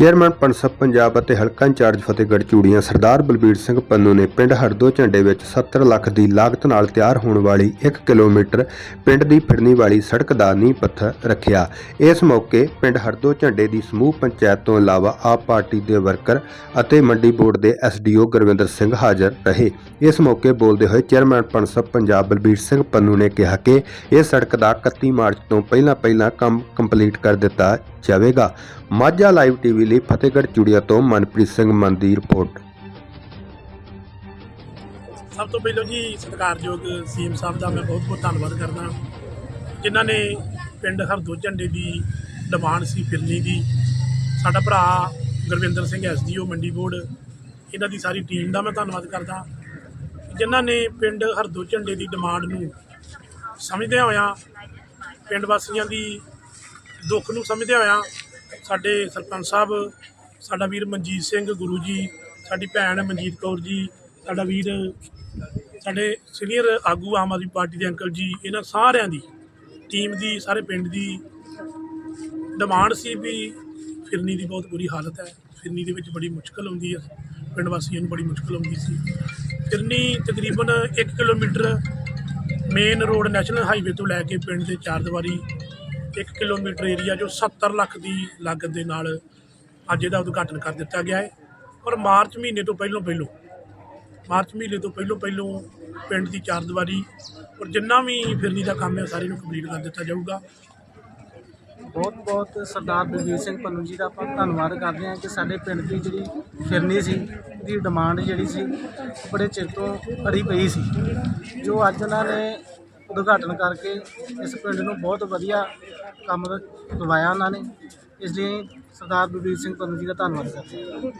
Chairman Punsup Punjab ਅਤੇ ਹਲਕਾ incharge Fatehgarh Churian ਸਰਦਾਰ ਬਲਬੀਰ ਸਿੰਘ ਪੰਨੂ ਨੇ ਪਿੰਡ ਹਰਦੋ ਝੰਡੇ ਵਿੱਚ 70 ਲੱਖ ਦੀ ਲਾਗਤ ਨਾਲ ਤਿਆਰ ਹੋਣ ਵਾਲੀ 1 ਕਿਲੋਮੀਟਰ ਪਿੰਡ ਦੀ ਫਿਰਨੀ ਵਾਲੀ ਸੜਕ ਦਾ ਨੀਂਹ ਪੱਥਰ ਰੱਖਿਆ। ਇਸ ਮੌਕੇ ਪਿੰਡ ਹਰਦੋ ਝੰਡੇ ਦੀ ਸਮੂਹ ਪੰਚਾਇਤ ਤੋਂ ਇਲਾਵਾ ਆਪ ਪਾਰਟੀ ਦੇ ਵਰਕਰ ਅਤੇ ਮੰਡੀ ਬੋਰਡ ਦੇ ਐਸਡੀਓ ਗੁਰਵਿੰਦਰ ਸਿੰਘ ਹਾਜ਼ਰ ਰਹੇ। ਇਸ ਮੌਕੇ ਬੋਲਦੇ ਹੋਏ ਚੇਅਰਮੈਨ ਪਨਸਪ ਪੰਜਾਬ ਬਲਬੀਰ ਸਿੰਘ ਪੰਨੂ ਨੇ ਕਿਹਾ ਕਿ ਇਹ ਸੜਕ ਦਾ 31 ਮਾਰਚ ਤੋਂ ਪਹਿਲਾਂ ਪਹਿਲਾਂ ਕੰਮ ਕੰਪਲੀਟ ਕਰ ਦਿੱਤਾ ਜਾਵੇਗਾ। ਮਾਝਾ ਲਾਈਵ ਟੀਵੀ ਲਈ ਫਤਿਹਗੜ੍ਹ ਚੂੜੀਆਂ ਤੋਂ ਮਨਪ੍ਰੀਤ ਸਿੰਘ ਮਨ ਦੀ ਰਿਪੋਰਟ। ਸਭ ਤੋਂ ਪਹਿਲਾਂ ਜੀ ਸਤਿਕਾਰਯੋਗ ਸੀਐਮ ਸਾਹਿਬ ਦਾ ਮੈਂ ਬਹੁਤ ਬਹੁਤ ਧੰਨਵਾਦ ਕਰਦਾ। ਜਿਨ੍ਹਾਂ ਨੇ ਪਿੰਡ ਹਰਦੋ ਝੰਡੇ ਦੀ ਡਿਮਾਂਡ ਸੀ ਫਿਰਨੀ ਦੀ। ਸਾਡਾ ਭਰਾ ਗੁਰਵਿੰਦਰ ਸਿੰਘ ਐਸਡੀਓ ਮੰਡੀ ਬੋਰਡ, ਇਹਨਾਂ ਦੀ ਸਾਰੀ ਟੀਮ ਦਾ ਮੈਂ ਧੰਨਵਾਦ ਕਰਦਾ। ਜਿਨ੍ਹਾਂ ਨੇ ਪਿੰਡ ਹਰਦੋ ਝੰਡੇ ਦੀ ਡਿਮਾਂਡ ਨੂੰ ਸਮਝਦਿਆਂ ਹੋਇਆਂ ਪਿੰਡ ਵਾਸੀਆਂ ਦੀ ਦੁੱਖ ਨੂੰ ਸਮਝਦਿਆਂ ਹੋਇਆਂ ਸਾਡੇ ਸਰਪੰਚ ਸਾਹਿਬ, ਸਾਡਾ ਵੀਰ ਮਨਜੀਤ ਸਿੰਘ ਗੁਰੂ ਜੀ, ਸਾਡੀ ਭੈਣ ਮਨਜੀਤ ਕੌਰ ਜੀ, ਸਾਡਾ ਵੀਰ, ਸਾਡੇ ਸੀਨੀਅਰ ਆਗੂ ਆਮ ਆਦਮੀ ਪਾਰਟੀ ਦੇ ਅੰਕਲ ਜੀ, ਇਹਨਾਂ ਸਾਰਿਆਂ ਦੀ, ਟੀਮ ਦੀ, ਸਾਰੇ ਪਿੰਡ ਦੀ ਡਿਮਾਂਡ ਸੀ ਵੀ ਫਿਰਨੀ ਦੀ ਬਹੁਤ ਬੁਰੀ ਹਾਲਤ ਹੈ। ਫਿਰਨੀ ਦੇ ਵਿੱਚ ਬੜੀ ਮੁਸ਼ਕਲ ਆਉਂਦੀ ਹੈ। ਪਿੰਡ ਵਾਸੀਆਂ ਨੂੰ ਬੜੀ ਮੁਸ਼ਕਲ ਆਉਂਦੀ ਸੀ। ਫਿਰਨੀ ਤਕਰੀਬਨ 1 kilometre main road national highway ਤੋਂ ਲੈ ਕੇ ਪਿੰਡ ਦੇ ਚਾਰ ਦੀਵਾਰੀ 1 ਕਿਲੋਮੀਟਰ ਏਰੀਆ ਜੋ 70 ਲੱਖ ਦੀ ਲਾਗਤ ਦੇ ਨਾਲ ਅੱਜ ਇਹਦਾ ਉਦਘਾਟਨ ਕਰ ਦਿੱਤਾ ਗਿਆ ਹੈ। ਔਰ ਮਾਰਚ ਮਹੀਨੇ ਤੋਂ ਪਹਿਲਾਂ ਪਹਿਲਾਂ, ਮਾਰਚ ਮਹੀਨੇ ਤੋਂ ਪਹਿਲਾਂ ਪਹਿਲਾਂ ਪਿੰਡ ਦੀ ਚਾਰ ਦੀਵਾਰੀ ਔਰ ਜਿੰਨਾ ਵੀ ਫਿਰਨੀ ਦਾ ਕੰਮ ਹੈ ਸਾਰੇ ਨੂੰ ਕੰਪਲੀਟ ਕਰ ਦਿੱਤਾ ਜਾਊਗਾ। ਬਹੁਤ ਬਹੁਤ ਸਰਦਾਰ ਬਲਬੀਰ ਸਿੰਘ ਪੰਨੂ ਜੀ ਦਾ ਆਪਾਂ ਧੰਨਵਾਦ ਕਰਦੇ ਹਾਂ ਕਿ ਸਾਡੇ ਪਿੰਡ ਦੀ ਜਿਹੜੀ ਫਿਰਨੀ ਸੀ, ਦੀ ਡਿਮਾਂਡ ਜਿਹੜੀ ਸੀ, ਉਹ ਬੜੇ ਚਿਰ ਤੋਂ ਅੜੀ ਪਈ ਸੀ। ਜੋ ਅੱਜ ਉਹਨਾਂ ਨੇ ਉਦਘਾਟਨ ਕਰਕੇ ਇਸ ਪਿੰਡ ਨੂੰ ਬਹੁਤ ਵਧੀਆ ਕੰਮ ਕਰਵਾਇਆ ਉਹਨਾਂ ਨੇ, ਇਸ ਲਈ ਸਰਦਾਰ ਬਲਬੀਰ ਸਿੰਘ ਪੰਨੂ ਜੀ ਦਾ ਧੰਨਵਾਦ ਕਰਦੇ ਹਾਂ।